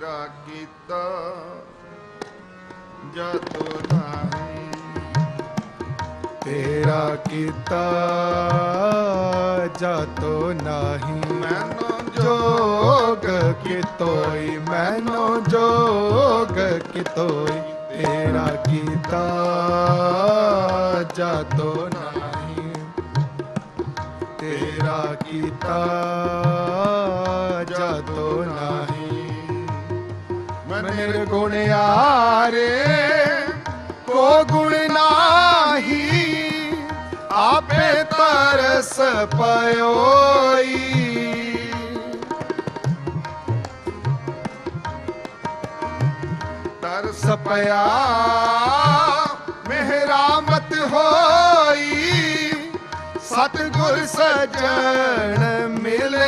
ਤੇਰਾ ਕੀਤਾ ਜਤੋ ਨਹੀਂ ਤੇਰਾ ਕੀਤਾ ਜਾਤੋ ਨਹੀਂ ਮੈਨੂੰ ਜੋਗ ਕਿਤੋਈ ਮੈਨੂੰ ਜੋਗ ਕਿਤੋਈ ਤੇਰਾ ਕੀਤਾ ਜਾਤੋ ਨਹੀਂ ਤੇਰਾ ਕੀਤਾ ਜਾਤੋ ਮੈਂ ਨਿਰਗੁਣ ਆਰੇ ਕੋ ਗੁਣ ਨਾਹੀ, ਆਪੇ ਤਰਸ ਪਇਓਈ। ਤਰਸ ਸਪਿਆ ਮਿਹਰਾਮਤ ਹੋਈ, ਸਤਿਗੁਰ ਸਜਣ ਮਿਲ